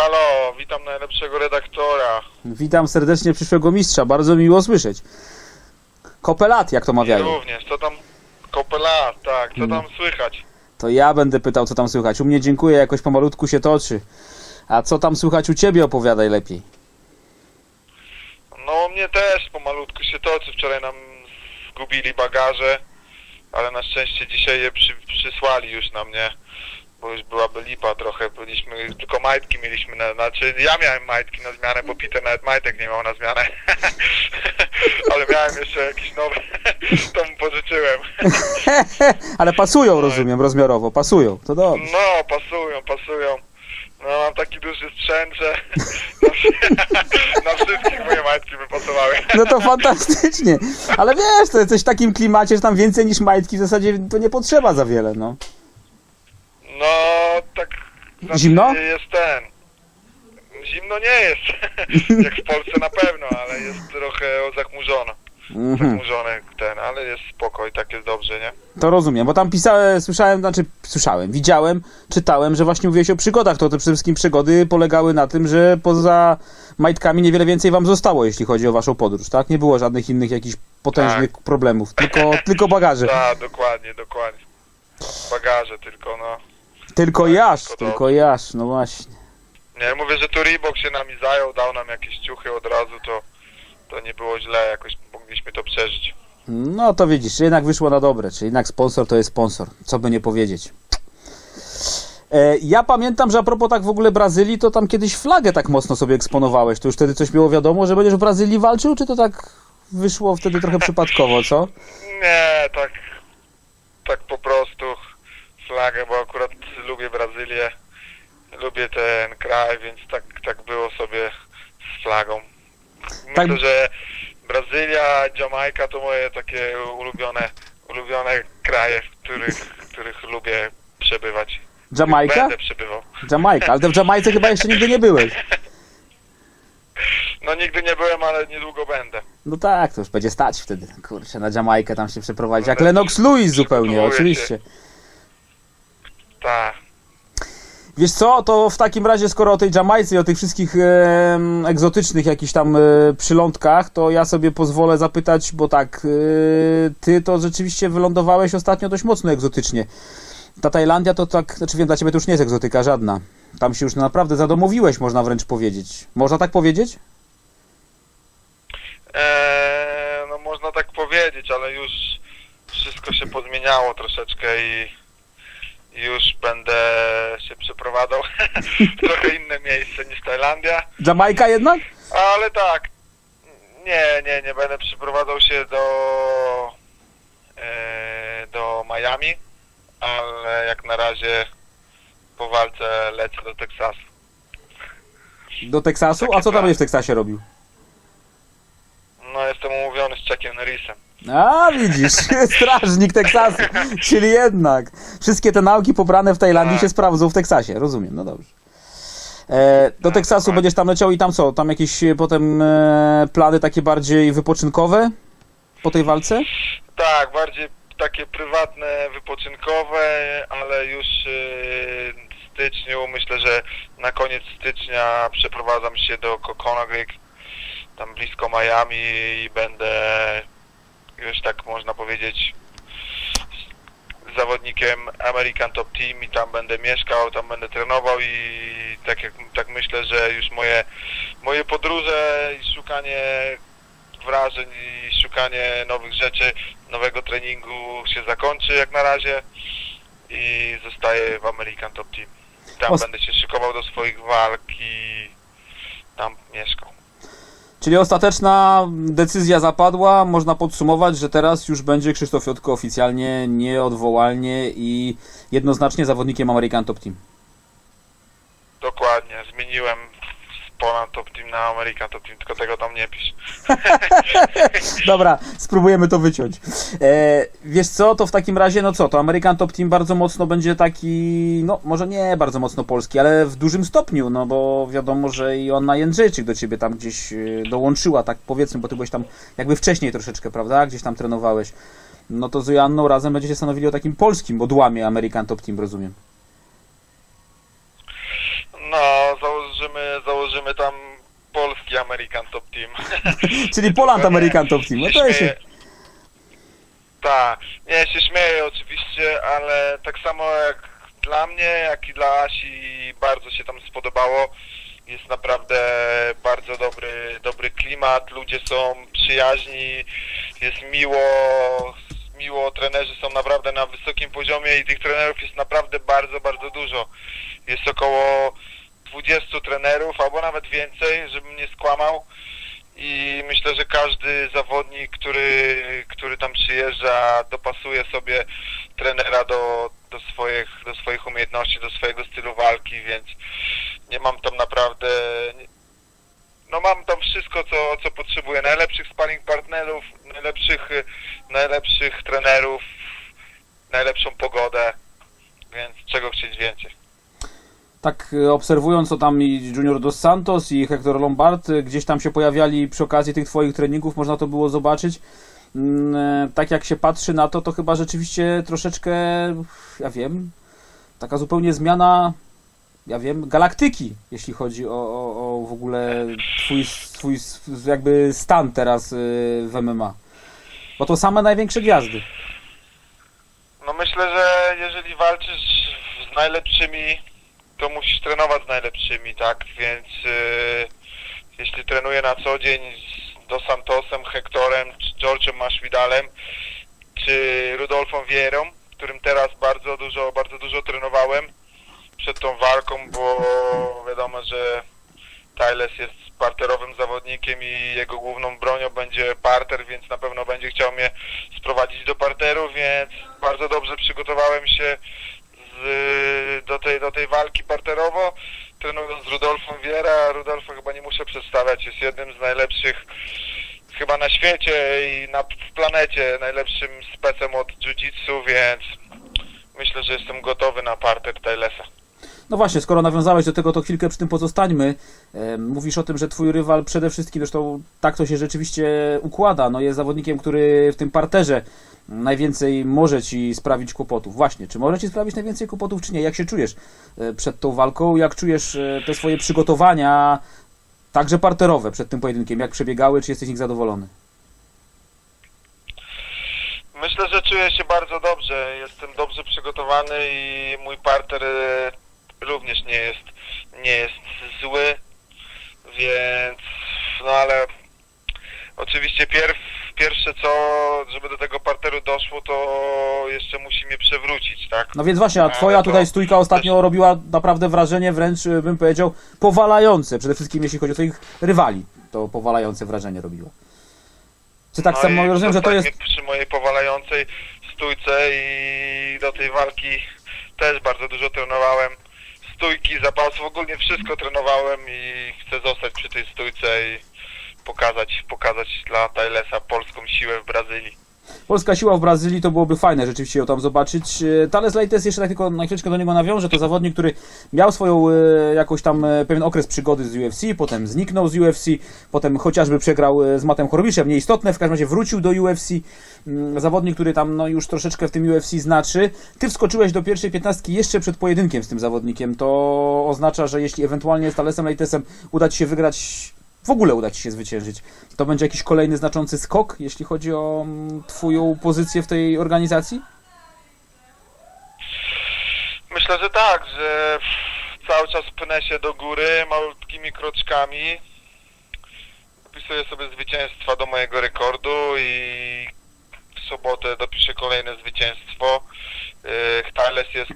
halo, witam najlepszego redaktora. Witam serdecznie przyszłego mistrza, bardzo miło słyszeć. Kopelat, jak to I mawiają. również, co tam... Kopela, tak, co tam słychać? To ja będę pytał, co tam słychać. U mnie dziękuję, jakoś pomalutku się toczy. A co tam słychać u ciebie, opowiadaj lepiej. No, mnie też pomalutku się toczy. Wczoraj nam zgubili bagaże, ale na szczęście dzisiaj je przy, przysłali już na mnie, bo już byłaby lipa trochę. Byliśmy, tylko majtki mieliśmy, na, znaczy ja miałem majtki na zmianę, bo Peter nawet majtek nie miał na zmianę. ale miałem jeszcze jakieś nowe, to mu pożyczyłem. Ale pasują, rozumiem, rozmiarowo, pasują. To dobrze. No, pasują, pasują. No, mam taki duży sprzęt, że na, na wszystkich moje majtki by pasowały. No to fantastycznie. Ale wiesz, to jesteś w takim klimacie, że tam więcej niż majtki w zasadzie to nie potrzeba za wiele, no. No, tak... Zimno? Jest ten... Zimno nie jest, jak w Polsce na pewno, ale jest trochę zachmurzono. Mhm. Zachmurzony ten, ale jest spokoj, tak jest dobrze, nie? To rozumiem, bo tam pisałem, słyszałem, znaczy słyszałem, widziałem, czytałem, że właśnie mówiłeś o przygodach. To te przede wszystkim przygody polegały na tym, że poza majtkami niewiele więcej wam zostało, jeśli chodzi o waszą podróż, tak? Nie było żadnych innych jakichś potężnych problemów, tylko, tylko bagaże. Tak, dokładnie, dokładnie. Bagaże tylko, no. Tylko Tak, jasz, tylko tylko jasz, no właśnie. Nie, mówię, że tu Reebok się nami zajął, dał nam jakieś ciuchy od razu, to, to nie było źle, jakoś mogliśmy to przeżyć. No to widzisz, jednak wyszło na dobre, czy jednak sponsor to jest sponsor, co by nie powiedzieć. E, Ja pamiętam, że a propos tak w ogóle Brazylii, to tam kiedyś flagę tak mocno sobie eksponowałeś. To już wtedy coś było wiadomo, że będziesz w Brazylii walczył, czy to tak wyszło wtedy trochę przypadkowo, co? Nie, tak, tak po prostu flagę, bo akurat lubię Brazylię, lubię ten kraj, więc tak, tak było sobie z flagą. Myślę, Tak- że Brazylia, Jamajka to moje takie ulubione, ulubione kraje, w których, w których lubię przebywać. Jamajka? Będę przebywał. Jamajka, ale w Jamajce chyba jeszcze nigdy nie byłeś. No nigdy nie byłem, ale niedługo będę. No tak, to już będzie stać wtedy, kurczę, na Jamajkę tam się przeprowadzić. Jak Lennox Lewis zupełnie, oczywiście. Tak. Wiesz co, to w takim razie, skoro o tej Jamajce i o tych wszystkich em, egzotycznych jakichś tam e, przylądkach, to ja sobie pozwolę zapytać, bo tak, e, ty to rzeczywiście wylądowałeś ostatnio dość mocno egzotycznie. Ta Tajlandia to tak, znaczy wiem, dla ciebie to już nie jest egzotyka żadna. Tam się już naprawdę zadomowiłeś, można wręcz powiedzieć. Można tak powiedzieć? Eee, no można tak powiedzieć, ale już wszystko się pozmieniało troszeczkę i już będę się przeprowadzał w trochę inne miejsce niż Tajlandia, Jamajka jednak? ale tak, nie, nie, nie będę przeprowadzał się do e, do Miami, ale jak na razie po walce lecę do Teksasu. Do Teksasu? A co tam będziesz w Teksasie robił? No jestem umówiony z Chuckiem Norrisem. A, widzisz, strażnik Teksasu, czyli jednak wszystkie te nauki pobrane w Tajlandii Tak. się sprawdzą w Teksasie, rozumiem, no dobrze. E, do Tak, Teksasu będziesz tam leciał i tam co? Tam jakieś e, potem e, plany takie bardziej wypoczynkowe po tej walce? Tak, bardziej takie prywatne, wypoczynkowe, ale już yy, w styczniu, myślę, że na koniec stycznia przeprowadzam się do Coconut Creek, tam blisko Miami i będę już tak można powiedzieć z zawodnikiem American Top Team i tam będę mieszkał, tam będę trenował i tak jak tak myślę, że już moje moje podróże i szukanie wrażeń i szukanie nowych rzeczy, nowego treningu się zakończy jak na razie i zostaję w American Top Team. Tam Os- będę się szykował do swoich walk i. Czyli ostateczna decyzja zapadła, można podsumować, że teraz już będzie Krzysztof Jotko oficjalnie, nieodwołalnie i jednoznacznie zawodnikiem American Top Team. Dokładnie, zmieniłem Poland Top Team na American Top Team, tylko tego tam nie pisz. Dobra, spróbujemy to wyciąć. E, wiesz co, to w takim razie, no co, to American Top Team bardzo mocno będzie taki, no może nie bardzo mocno polski, ale w dużym stopniu, no bo wiadomo, że i Anna Jędrzejczyk do ciebie tam gdzieś e, dołączyła, tak powiedzmy, bo ty byłeś tam jakby wcześniej troszeczkę, prawda, gdzieś tam trenowałeś. No to z Joanną razem będziecie stanowili o takim polskim odłamie American Top Team, rozumiem. No, założymy, założymy tam polski American Top Team. Czyli Poland American Top Team. No to jest... śmieję. Tak, nie, się śmieję oczywiście, ale tak samo jak dla mnie, jak i dla Asi bardzo się tam spodobało. Jest naprawdę bardzo dobry, dobry klimat, ludzie są przyjaźni, jest miło, miło, trenerzy są naprawdę na wysokim poziomie i tych trenerów jest naprawdę bardzo, bardzo dużo. Jest około 20 trenerów, albo nawet więcej, żebym nie skłamał i myślę, że każdy zawodnik, który, który tam przyjeżdża, dopasuje sobie trenera do, do, swoich, do swoich umiejętności, do swojego stylu walki, więc nie mam tam naprawdę. No mam tam wszystko, co, co potrzebuję. Najlepszych sparring partnerów, najlepszych, najlepszych trenerów, najlepszą pogodę, więc czego chcieć więcej. Tak e, obserwując, to tam i Junior Dos Santos i Hector Lombard e, gdzieś tam się pojawili przy okazji tych twoich treningów, można to było zobaczyć. Mm, e, Tak jak się patrzy na to, to chyba rzeczywiście troszeczkę, ja wiem, taka zupełnie zmiana, ja wiem, galaktyki, jeśli chodzi o, o, o w ogóle twój, twój jakby stan teraz y, w MMA. Bo to same największe gwiazdy. No myślę, że jeżeli walczysz z najlepszymi, to musisz trenować z najlepszymi, tak? Więc yy, jeśli trenuję na co dzień z Dos Santosem, Hectorem, czy George'em Masvidalem, czy Rudolfem Vierą, którym teraz bardzo dużo, bardzo dużo trenowałem przed tą walką, bo wiadomo, że Tyles jest parterowym zawodnikiem i jego główną bronią będzie parter, więc na pewno będzie chciał mnie sprowadzić do parteru, więc bardzo dobrze przygotowałem się do, tej, do tej walki parterowo, trenując z Rudolfem Wiera. Rudolfa chyba nie muszę przedstawiać, jest jednym z najlepszych chyba na świecie i na planecie, najlepszym specem od jiu-jitsu, więc myślę, że jestem gotowy na parter Tylesa. No właśnie, skoro nawiązałeś do tego, to chwilkę przy tym pozostańmy. Mówisz o tym, że twój rywal przede wszystkim, zresztą tak to się rzeczywiście układa, no jest zawodnikiem, który w tym parterze najwięcej może ci sprawić kłopotów. Właśnie, czy może ci sprawić najwięcej kłopotów, czy nie? Jak się czujesz e, przed tą walką? Jak czujesz e, te swoje przygotowania, także parterowe przed tym pojedynkiem? Jak przebiegały? Czy jesteś z nich zadowolony? Myślę, że czuję się bardzo dobrze. Jestem dobrze przygotowany i mój parter e, również nie jest, nie jest zły, więc no ale oczywiście pierw, pierwsze co, żeby do tego parteru doszło, to jeszcze musi mnie przewrócić, tak? No więc właśnie, a Ale twoja to tutaj stójka ostatnio robiła naprawdę wrażenie, wręcz e, bym powiedział, powalające. Przede wszystkim jeśli chodzi o twoich rywali, to powalające wrażenie robiło. Czy tak No samo rozumiem, że to jest... przy mojej powalającej stójce i do tej walki też bardzo dużo trenowałem. Stójki, zapasów, ogólnie wszystko trenowałem i chcę zostać przy tej stójce i pokazać, pokazać dla Tylesa polską siłę w Brazylii. Polska siła w Brazylii to byłoby fajne rzeczywiście ją tam zobaczyć. E, Thales Leites jeszcze tak tylko na chwileczkę do niego nawiążę. To zawodnik, który miał swoją e, jakoś tam e, pewien okres przygody z UFC, potem zniknął z UFC, potem chociażby przegrał z Matem Chorobiszem, nieistotne, w każdym razie wrócił do UFC. Mm, Zawodnik, który tam no, już troszeczkę w tym UFC znaczy. Ty wskoczyłeś do pierwszej piętnastki jeszcze przed pojedynkiem z tym zawodnikiem. To oznacza, że jeśli ewentualnie z Thalesem Leitesem uda Ci się wygrać w ogóle uda Ci się zwyciężyć. To będzie jakiś kolejny znaczący skok, jeśli chodzi o mm, Twoją pozycję w tej organizacji? Myślę, że tak, że cały czas pnę się do góry malutkimi kroczkami. Dopisuję sobie zwycięstwa do mojego rekordu i w sobotę dopiszę kolejne zwycięstwo. Yy, Tyles jest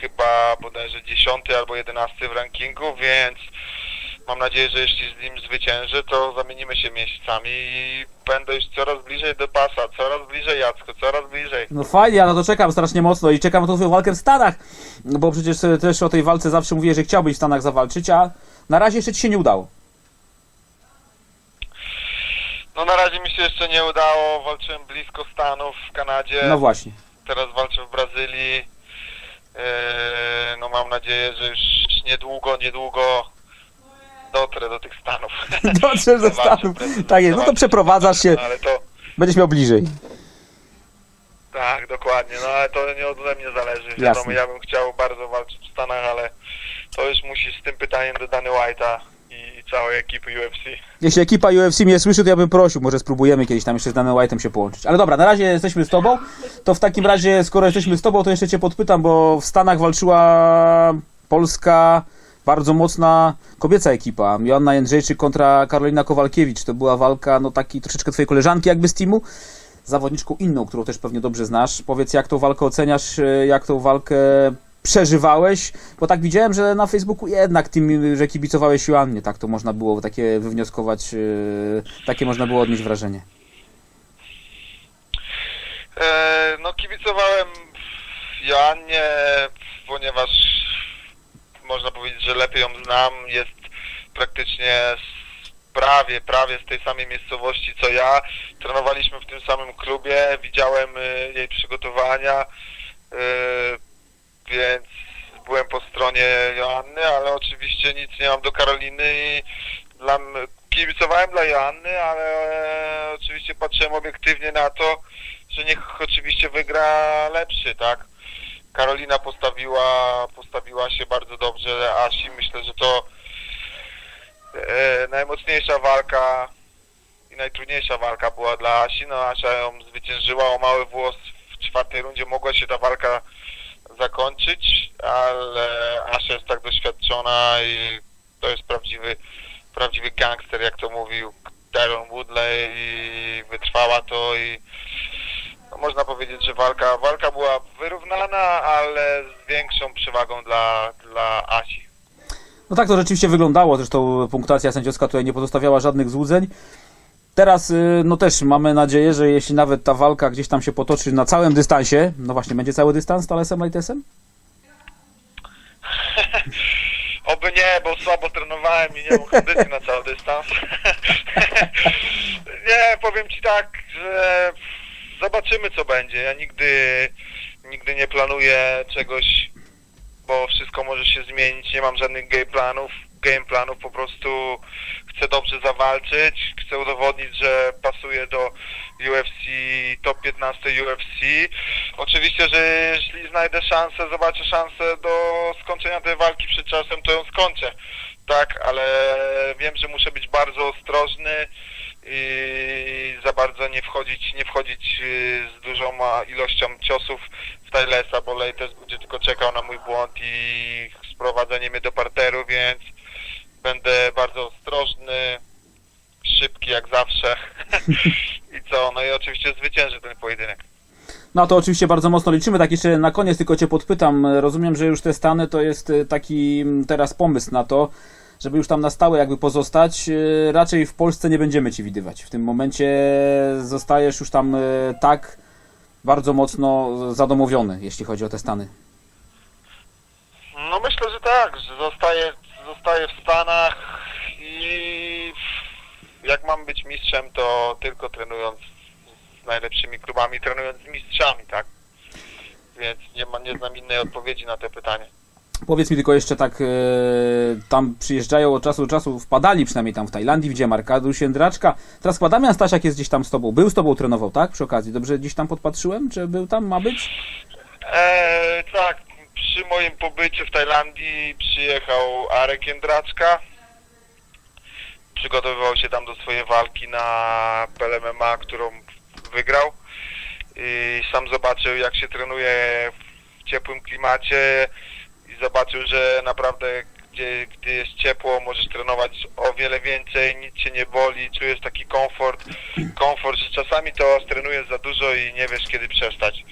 chyba bodajże 10 albo 11 w rankingu, więc mam nadzieję, że jeśli z nim zwyciężę, to zamienimy się miejscami i będę już coraz bliżej do pasa, coraz bliżej Jacko, coraz bliżej. No fajnie, ja na to czekam strasznie mocno i czekam na tą Twoją walkę w Stanach, no bo przecież e, też o tej walce zawsze mówię, że chciałbyś w Stanach zawalczyć, a na razie jeszcze Ci się nie udało. No na razie mi się jeszcze nie udało, walczyłem blisko Stanów w Kanadzie. No właśnie. teraz walczę w Brazylii. Eee, No mam nadzieję, że już niedługo, niedługo dotrę do tych Stanów. Dotrzesz do Stanów. Tak jest, no to przeprowadzasz się, Ale to, będziesz miał bliżej. tak, dokładnie, no ale to nie ode mnie zależy. Jasne. Wiadomo, ja bym chciał bardzo walczyć w Stanach, ale to już musisz z tym pytaniem do Dany White'a i całej ekipy UFC. Jeśli ekipa UFC mnie słyszy, to ja bym prosił, może spróbujemy kiedyś tam jeszcze z Danem White'em się połączyć. Ale dobra, na razie jesteśmy z tobą, to w takim razie, skoro jesteśmy z tobą, to jeszcze cię podpytam, bo w Stanach walczyła polska, bardzo mocna kobieca ekipa. Joanna Jędrzejczyk kontra Karolina Kowalkiewicz. To była walka, no taki troszeczkę twojej koleżanki jakby z teamu, zawodniczką inną, którą też pewnie dobrze znasz. Powiedz, jak tą walkę oceniasz, e, jak tą walkę przeżywałeś, bo tak widziałem, że na Facebooku jednak tym, że kibicowałeś Joannie, tak to można było takie wywnioskować, yy, takie można było odnieść wrażenie. E, no kibicowałem Joannie, ponieważ można powiedzieć, że lepiej ją znam, jest praktycznie prawie, prawie z tej samej miejscowości co ja. Trenowaliśmy w tym samym klubie, widziałem y, jej przygotowania, y, więc byłem po stronie Joanny, ale oczywiście nic nie mam do Karoliny i dla, kibicowałem dla Joanny, ale oczywiście patrzyłem obiektywnie na to, że niech oczywiście wygra lepszy, tak? Karolina postawiła, postawiła się bardzo dobrze, Asi myślę, że to e, najmocniejsza walka i najtrudniejsza walka była dla Asi, no Asia ją zwyciężyła o mały włos w czwartej rundzie. Mogła się ta walka zakończyć, ale Asia jest tak doświadczona i to jest prawdziwy prawdziwy gangster, jak to mówił Tyron Woodley i wytrwała to i można powiedzieć, że walka, walka była wyrównana, ale z większą przewagą dla, dla Asi. No tak to rzeczywiście wyglądało, zresztą punktacja sędziowska tutaj nie pozostawiała żadnych złudzeń. Teraz, yy, no też mamy nadzieję, że jeśli nawet ta walka gdzieś tam się potoczy na całym dystansie, no właśnie, będzie cały dystans z Talesem Lightesem? Oby nie, bo słabo trenowałem i nie mam kondycji na cały dystans. nie, powiem Ci tak, że zobaczymy co będzie. Ja nigdy, nigdy nie planuję czegoś, bo wszystko może się zmienić. Nie mam żadnych game planów. Game planów po prostu chcę dobrze zawalczyć. Chcę udowodnić, że pasuję do UFC, top 15 UFC. Oczywiście, że jeśli znajdę szansę, zobaczę szansę do skończenia tej walki przed czasem, to ją skończę. Tak, ale wiem, że muszę być bardzo ostrożny za bardzo nie wchodzić, nie wchodzić y, z dużą ilością ciosów w Tylesa, bo Lejtes będzie tylko czekał na mój błąd i sprowadzenie mnie do parteru, więc będę bardzo ostrożny, szybki jak zawsze. I co? No i oczywiście zwyciężę ten pojedynek. No to oczywiście bardzo mocno liczymy. Tak jeszcze na koniec tylko Cię podpytam. Rozumiem, że już te Stany to jest y, taki mm, teraz pomysł na to, żeby już tam na stałe jakby pozostać. Y, Raczej w Polsce nie będziemy Ci widywać. W tym momencie zostajesz już tam y, tak bardzo mocno zadomowiony, jeśli chodzi o te Stany. No myślę, że tak, że zostaję, zostaję w Stanach i jak mam być mistrzem, to tylko trenując z najlepszymi klubami, trenując z mistrzami, tak? Więc nie, ma, nie znam innej odpowiedzi na te pytanie. Powiedz mi tylko jeszcze tak, e, tam przyjeżdżają od czasu do czasu, wpadali przynajmniej tam w Tajlandii, widziałem Arkadiusz Jędraczka. Teraz chyba Damian Stasiak jest gdzieś tam z tobą. Był z tobą, trenował, tak? Przy okazji. Dobrze gdzieś tam podpatrzyłem? Czy był tam, ma być? Eee, tak, przy moim pobycie w Tajlandii przyjechał Arek Jędraczka. Przygotowywał się tam do swojej walki na PLMMA, którą wygrał. I sam zobaczył, jak się trenuje w ciepłym klimacie i zobaczył, że naprawdę gdzie, gdy jest ciepło, możesz trenować o wiele więcej, nic cię nie boli, czujesz taki komfort, komfort, że czasami to strenujesz za dużo i nie wiesz kiedy przestać.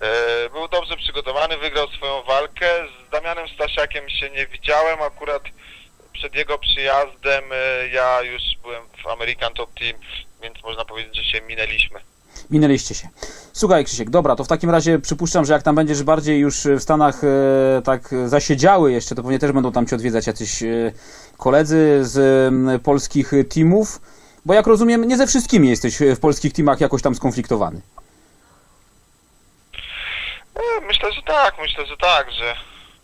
E, Był dobrze przygotowany, wygrał swoją walkę. Z Damianem Stasiakiem się nie widziałem, akurat przed jego przyjazdem e, ja już byłem w American Top Team, więc można powiedzieć, że się minęliśmy. Minęliście się. Słuchaj Krzysiek, dobra, to w takim razie przypuszczam, że jak tam będziesz bardziej już w Stanach e, tak zasiedziały jeszcze, to pewnie też będą tam cię odwiedzać jacyś e, koledzy z e, polskich teamów, bo jak rozumiem, nie ze wszystkimi jesteś w polskich teamach jakoś tam skonfliktowany. E, Myślę, że tak, myślę, że tak, że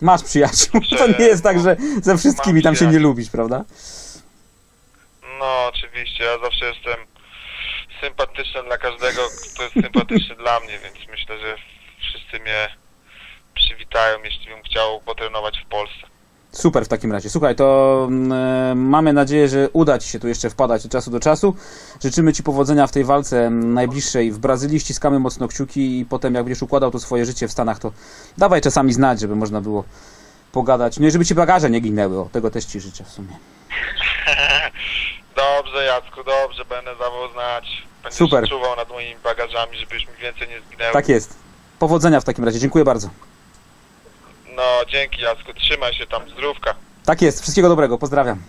Masz przyjaciół, to Że- nie jest tak, że ze wszystkimi Mam tam się nie lubisz, prawda? no oczywiście, ja zawsze jestem sympatyczny dla każdego, kto jest sympatyczny dla mnie, więc myślę, że wszyscy mnie przywitają, jeśli bym chciał potrenować w Polsce. Super w takim razie. Słuchaj, to mm, e, mamy nadzieję, że uda Ci się tu jeszcze wpadać od czasu do czasu. Życzymy Ci powodzenia w tej walce mm, najbliższej w Brazylii. Ściskamy mocno kciuki i potem jak będziesz układał to swoje życie w Stanach, to dawaj czasami znać, żeby można było pogadać. No i żeby Ci bagaże nie ginęły. O, tego też Ci życzę w sumie. Dobrze, Jacku, dobrze, będę dawał znać. Będziesz Super. czuwał nad moimi bagażami, żebyś mi więcej nie zginęło. Tak jest. Powodzenia w takim razie. Dziękuję bardzo. No, dzięki Jacku, trzymaj się tam, zdrówka. Tak jest. Wszystkiego dobrego. Pozdrawiam.